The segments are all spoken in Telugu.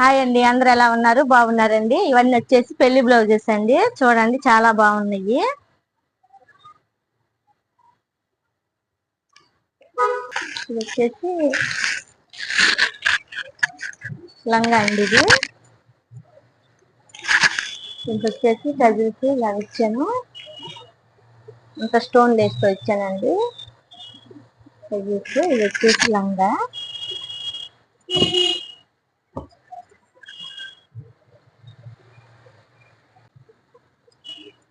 హాయ్ అండి అందరు ఎలా ఉన్నారు? బాగున్నారండి? ఇవన్నీ వచ్చేసి పెళ్ళి బ్లౌజెస్ అండి. చూడండి చాలా బాగున్నాయి. ఇది వచ్చేసి లంగా అండి ఇది. ఇంత వచ్చేసి కజిల్స్ ఇలా ఇచ్చాను. ఇంకా స్టోన్ వేస్తూ ఇచ్చానండి. కజిల్స్ ఇది వచ్చేసి లంగా.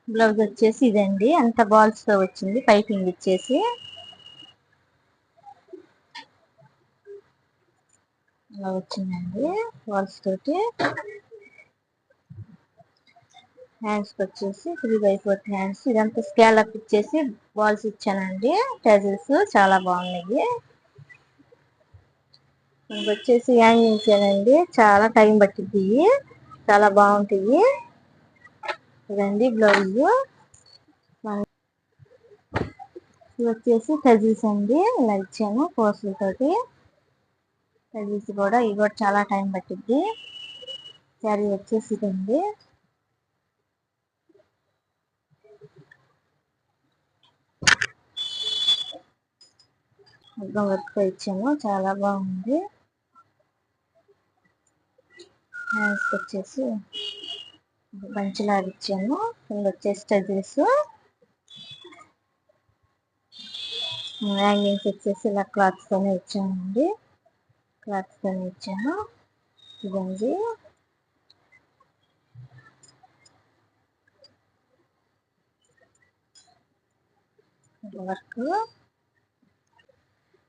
బ్లౌజ్ వచ్చేసి ఇదండి. అంత బాల్స్తో వచ్చింది. పైపింగ్ ఇచ్చేసి. అలా వచ్చిందండి. బాల్స్ తోటి. హ్యాండ్స్ వచ్చేసి త్రీ బై ఫోర్ హ్యాండ్స్ ఇదంతా స్కేల్ అప్ ఇచ్చేసి బాల్స్ ఇచ్చానండి. టజల్స్ చాలా బాగున్నాయి. ఇంకొచ్చేసి హ్యాంగింగ్స్ అండి చాలా టైం పట్టిద్ది. చాలా బాగుంటాయి. ఇదండి బ్లౌజ్. ఇది వచ్చేసి టజిల్స్ అండి. ఇలా ఇచ్చాను కోసులతోటి టజిల్స్ కూడా ఇవి కూడా చాలా టైం పట్టిద్ది. శారీ వచ్చేసి ఇదండి. అర్థం వర్క్ ఇచ్చాము చాలా బాగుంది. హ్యాండ్స్ వచ్చేసి బంచిలాగా ఇచ్చాను. కింద వచ్చేసి టజిల్స్. హ్యాంగింగ్స్ వచ్చేసి ఇలా క్లాత్స్ తోనే ఇచ్చానండి. క్లాత్స్ ఇచ్చాను. ఇదండి వర్క్.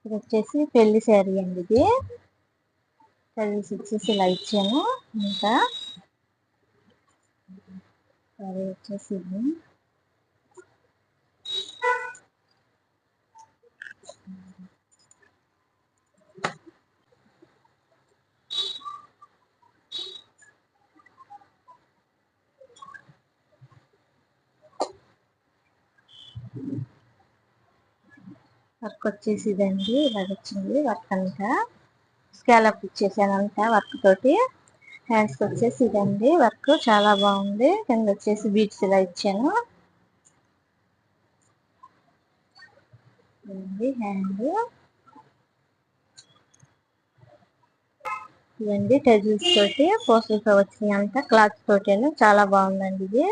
ఇది వచ్చేసి పెళ్ళి శారీ అండి ఇది. టజిల్స్ వచ్చేసి ఇలా ఇచ్చాను. ఇంకా సరే వచ్చేసి వర్క్ వచ్చేసి ఇదండి ఇలా వచ్చింది వర్క్ అంతా. స్కాలప్ ఇచ్చేసాను అంతా వర్క్ తోటి. హ్యాండ్స్ వచ్చేసి ఇదండి. వర్క్ చాలా బాగుంది. కింద వచ్చేసి బీట్స్ ఇలా ఇచ్చాను. హ్యాండ్ ఇదండి టెజిల్స్ తోటి పోస్టర్స్ వచ్చినాయి అంతా క్లాత్ తోటి చాలా బాగుందండి ఇది.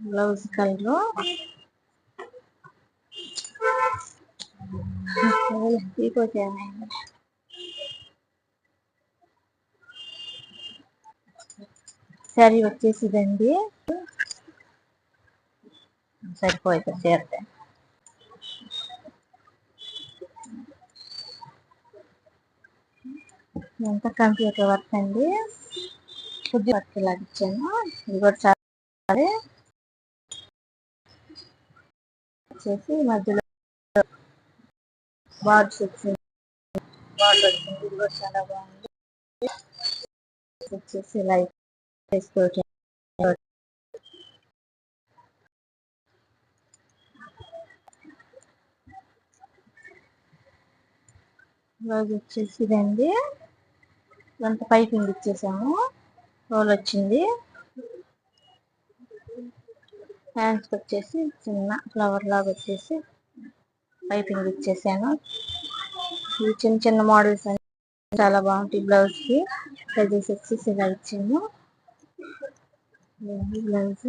బ్లౌజ్ కలర్ శారీ వచ్చేసిదండి. సరిపోయింది చేరితే ఎంత కంప్యూటర్ వర్క్ అండి? కొద్ది వర్క్ ఇలా ఇచ్చాను. ఇది కూడా చాలా వచ్చేసి మధ్యలో బార్డ్స్ వచ్చింది బార్డ్ వచ్చింది ఇది కూడా చాలా బాగుంది. వచ్చేసి లైట్ వేసుకోవచ్చు రోజు వచ్చేసి ఇదండి ఇదంతా పైపింగ్ ఇచ్చేసాము? రోల్ వచ్చింది. హ్యాండ్స్ వచ్చేసి చిన్న ఫ్లవర్ లాగా వచ్చేసి పైపింగ్ ఇచ్చేసాను? ఈ చిన్న చిన్న మోడల్స్ అన్ని చాలా బాగుంటాయి బ్లౌజ్కి. సజెస్ వచ్చేసి ఇలా ఇచ్చాము బ్లౌజ్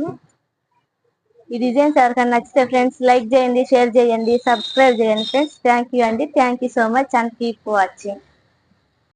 ఈ డిజైన్స్ ఎవరికైనా నచ్చితే ఫ్రెండ్స్ లైక్ చేయండి షేర్ చేయండి సబ్స్క్రైబ్ చేయండి ఫ్రెండ్స్. థ్యాంక్ యూ అండి. Thank you so much and keep watching